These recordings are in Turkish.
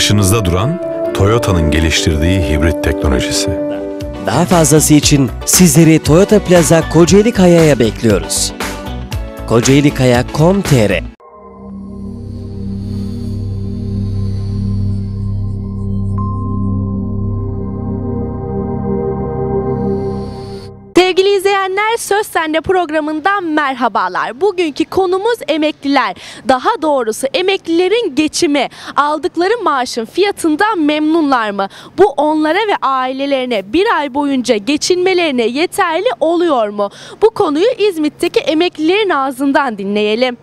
Karşınızda duran Toyota'nın geliştirdiği hibrit teknolojisi. Daha fazlası için sizleri Toyota Plaza Kocaeli Kaya'ya bekliyoruz. kocaelikaya.com.tr Sevgili izleyenler Söz Sende programından merhabalar. Bugünkü konumuz emekliler. Daha doğrusu emeklilerin geçimi, aldıkları maaşın fiyatından memnunlar mı? Bu onlara ve ailelerine bir ay boyunca geçinmelerine yeterli oluyor mu? Bu konuyu İzmit'teki emeklilerin ağzından dinleyelim.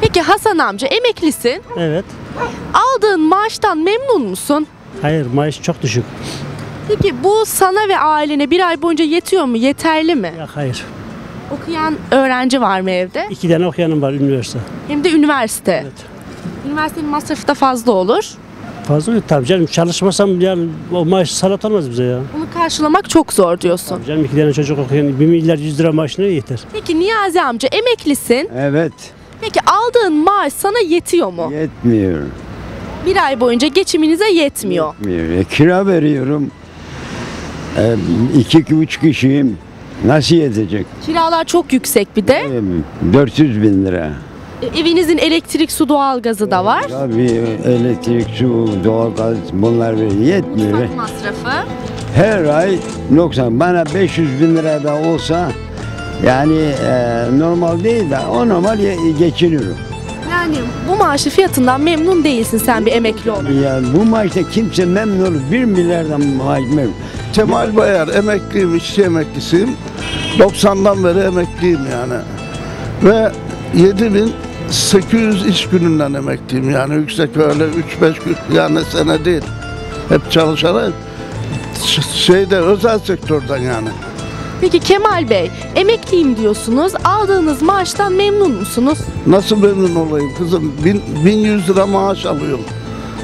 Peki Hasan amca emeklisin. Evet. Aldığın maaştan memnun musun? Hayır maaş çok düşük. Peki bu sana ve ailene bir ay boyunca yetiyor mu? Yeterli mi? Ya hayır. Okuyan öğrenci var mı evde? İki tane okuyanım var üniversite. Hem de üniversite. Evet. Üniversitenin masrafı da fazla olur. Fazla yok tabii canım. Çalışmasam yani o maaş salat olmaz bize ya. Bunu karşılamak çok zor diyorsun. Tabii canım iki tane çocuk okuyan bir milyar yüz lira maaşına yeter. Peki Niyazi amca emeklisin. Evet, Peki aldığın maaş sana yetiyor mu? yetmiyor. Bir ay boyunca geçiminize yetmiyor. Yetmiyor. E, kira veriyorum. E, iki, iki buçuk kişiyim. Nasıl yetecek? Kiralar çok yüksek bir de. E, 400 bin lira. E, Evinizin elektrik, su, doğalgazı da var. Tabii elektrik, su, doğalgaz bunlar. Yetmiyor. Mutfak masrafı. Her ay noksan. Bana 500 bin lira da olsa yani e, normal değil de o normal ye- geçiniyorum. Yani bu maaşı fiyatından memnun değilsin sen bir emekli olarak. Yani bu maaşta kimse memnun olur. 1 milyardan maaş memnun. Kemal Bayar emekliyim, işçi emeklisiyim. 90'dan beri emekliyim yani. Ve 7800 iş gününden emekliyim yani yüksek öyle 3-5 gün yani sene değil. Hep çalışarak ş- şeyde özel sektörden yani. Peki Kemal Bey, emekliyim diyorsunuz. Aldığınız maaştan memnun musunuz? Nasıl memnun olayım kızım? Bin, 1100 lira maaş alıyorum.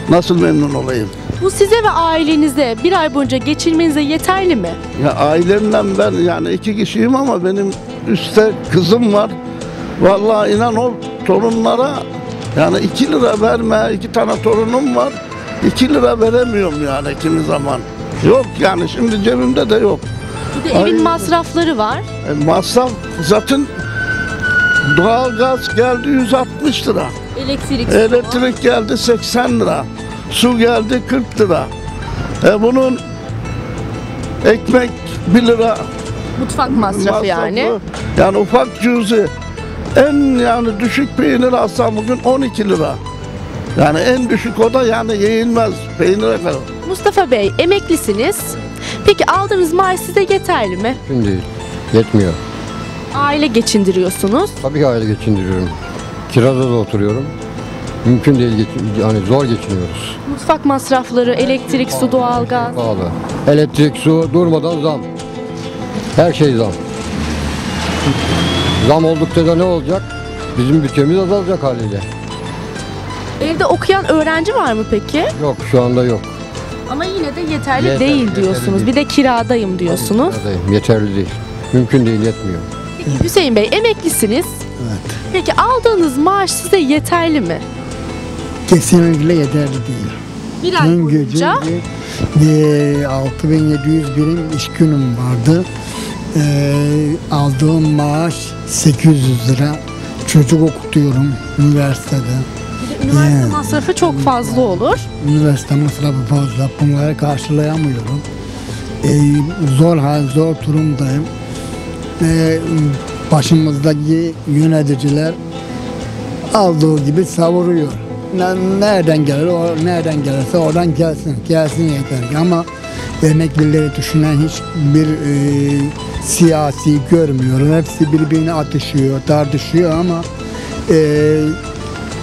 Nasıl memnun olayım? Bu size ve ailenize bir ay boyunca geçirmenize yeterli mi? Ya ailemden ben yani iki kişiyim ama benim üstte kızım var. Vallahi inan o torunlara yani iki lira verme, iki tane torunum var. iki lira veremiyorum yani kimi zaman. Yok yani şimdi cebimde de yok. Bir de evin Ay. masrafları var. E, masraf zaten doğalgaz geldi 160 lira. Elektrik, Elektrik geldi 80 lira. Su geldi 40 lira. E bunun ekmek 1 lira mutfak masrafı yani. Yani ufak cüzü. En yani düşük peynir alsam bugün 12 lira. Yani en düşük o da yani yenilmez peynire kadar. Mustafa Bey, emeklisiniz. Peki aldığınız maaş size yeterli mi? Değil. Yetmiyor. Aile geçindiriyorsunuz. Tabii ki aile geçindiriyorum. Kirada da oturuyorum. Mümkün değil. Geç- yani zor geçiniyoruz. Mutfak masrafları, elektrik, su, doğalgaz. Pahalı. Elektrik, su durmadan zam. Her şey zam. Zam oldukça da ne olacak? Bizim bütçemiz azalacak haliyle. Evde okuyan öğrenci var mı peki? Yok şu anda yok. Ama yine de yeterli Yeter- değil yeterli diyorsunuz. değil. Bir de kiradayım diyorsunuz. Neredeyim? Yeterli değil. Mümkün değil yetmiyor. Peki Hüseyin Bey emeklisiniz. Evet. Peki aldığınız maaş size yeterli mi? Kesinlikle yeterli değil. Bir ay Dün gece boyunca bir, e, 6700 birim iş günüm vardı. E, aldığım maaş 800 lira. Çocuk okutuyorum üniversitede. Üniversite Yani. masrafı çok fazla olur. Üniversite masrafı fazla. Bunları karşılayamıyorum. E, zor hal, zor durumdayım. E, başımızdaki yöneticiler aldığı gibi savuruyor. Ne- Nereden gelir, o nereden gelirse oradan gelsin, gelsin yeter ki. Ama emeklileri düşünen hiçbir e, siyasi görmüyorum. Hepsi birbirine atışıyor, tartışıyor ama e,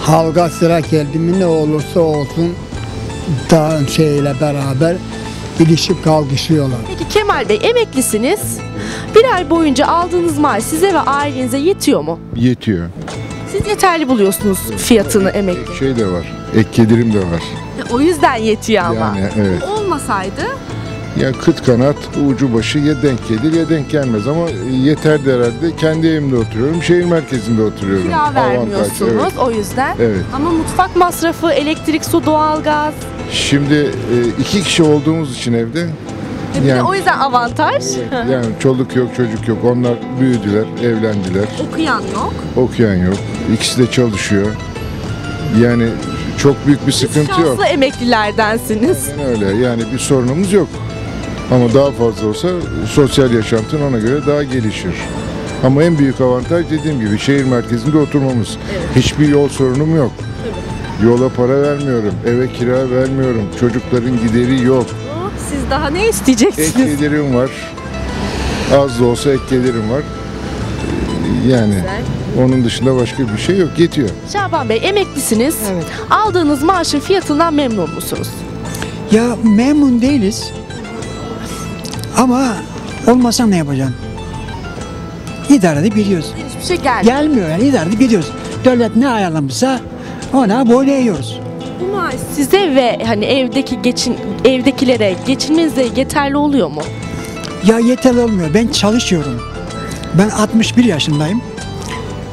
halka sıra geldi mi ne olursa olsun da şeyle beraber ilişip kalkışıyorlar. Peki Kemal Bey emeklisiniz. Bir ay boyunca aldığınız maaş size ve ailenize yetiyor mu? Yetiyor. Siz yeterli buluyorsunuz fiyatını emekli. Şey de var. Ek gelirim de var. O yüzden yetiyor ama. Yani evet. Olmasaydı Ya kıt kanat ucu başı ya denk gelir ya denk gelmez ama yeter de herhalde. Kendi evimde oturuyorum. Şehir merkezinde oturuyorum. Kira Avantaj, vermiyorsunuz evet. o yüzden. Evet. Ama mutfak masrafı, elektrik, su, doğalgaz. Şimdi e, iki kişi olduğumuz için evde Bir de yani, o yüzden avantaj. yani çoluk yok çocuk yok. Onlar büyüdüler, evlendiler. Okuyan yok. Okuyan yok. İkisi de çalışıyor. Yani çok büyük bir sıkıntı yok. Şanslı emeklilerdensiniz. Aynen öyle. Yani bir sorunumuz yok. Ama daha fazla olsa sosyal yaşantın ona göre daha gelişir. Ama en büyük avantaj dediğim gibi şehir merkezinde oturmamız. Hiçbir yol sorunum yok. Yola para vermiyorum, eve kira vermiyorum, çocukların gideri yok. Siz daha ne Ek isteyeceksiniz? gelirim var. Az da olsa ek gelirim var. Yani onun dışında başka bir şey yok. Yetiyor. Şaban Bey emeklisiniz. Aldığınız maaşın fiyatından memnun musunuz? Ya memnun değiliz. Ama olmasa ne yapacaksın? İdare edip gidiyoruz. Hiçbir şey gelmiyor. Gelmiyor yani idare edip gidiyoruz. Devlet ne ayarlamışsa ona boyun eğiyoruz. Bu maaş size ve hani evdeki geçin evdekilere geçinmenize yeterli oluyor mu? Ya yeterli olmuyor. Ben çalışıyorum. Ben 61 yaşındayım.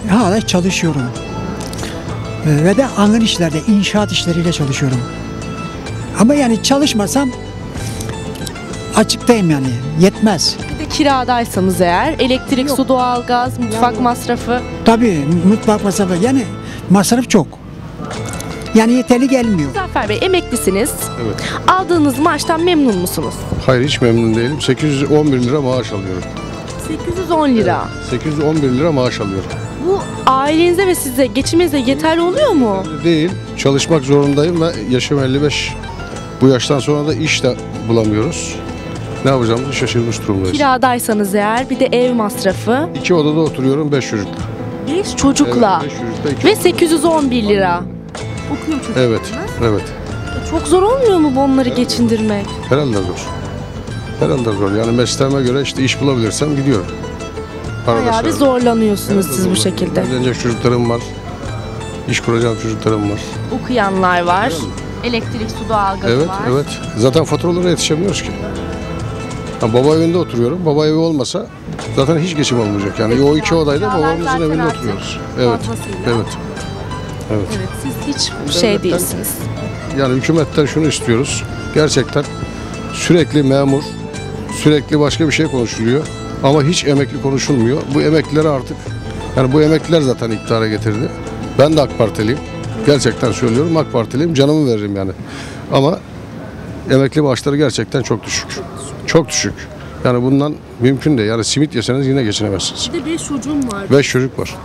Hala çalışıyorum. Ee, Ve de angın işlerde, inşaat işleriyle çalışıyorum. Ama yani çalışmasam açıktayım yani. Yetmez. Bir de kiradaysanız eğer elektrik, su, doğalgaz, mutfak masrafı. Tabii mutfak masrafı yani masraf çok. Yani yeterli gelmiyor. Zafer Bey emeklisiniz. Evet. Aldığınız maaştan memnun musunuz? Hayır hiç memnun değilim. 811 lira maaş alıyorum. 810 lira. 811 lira maaş alıyorum. Bu ailenize ve size geçinmenize yeterli oluyor mu? Değil. Çalışmak zorundayım ve yaşım 55. Bu yaştan sonra da iş de bulamıyoruz. Ne yapacağımızı şaşırmış durumdayız. Kiradaysanız eğer bir de ev masrafı. İki odada oturuyorum 5 çocukla. 5 çocukla Evet, beş çocukla iki ve 811 lira. Okuyor çocuk. Evet, evet. Çok zor olmuyor mu bu onları geçindirmek? Herhalde zor. Herhalde zor. Yani mesleğime göre işte iş bulabilirsem gidiyorum. Bayağı bir zorlanıyorsunuz Herhalde siz bu şekilde. Evlenecek çocuklarım var. İş kuracağım çocuklarım var. Okuyanlar var. Elektrik, su, doğalgaz Evet, var. evet. Zaten faturalara yetişemiyoruz ki. Ha, baba evinde oturuyorum. Baba evi olmasa zaten hiç geçim olmayacak. Yani o iki odayla babamızın evinde oturuyoruz. Evet, evet. Evet. Evet, siz hiç şey değilsiniz. Yani hükümetten şunu istiyoruz. Gerçekten sürekli memur, sürekli başka bir şey konuşuluyor. Ama hiç emekli konuşulmuyor. Bu emeklileri artık, yani bu emekliler zaten iktidara getirdi. Ben de AK Partiliyim. Gerçekten söylüyorum AK Partiliyim. Canımı veririm yani. Ama emekli maaşları gerçekten çok düşük. Çok düşük. Yani bundan mümkün değil. Yani simit yeseniz yine geçinemezsiniz. Bir de 5 çocuğum var. Beş çocuk var.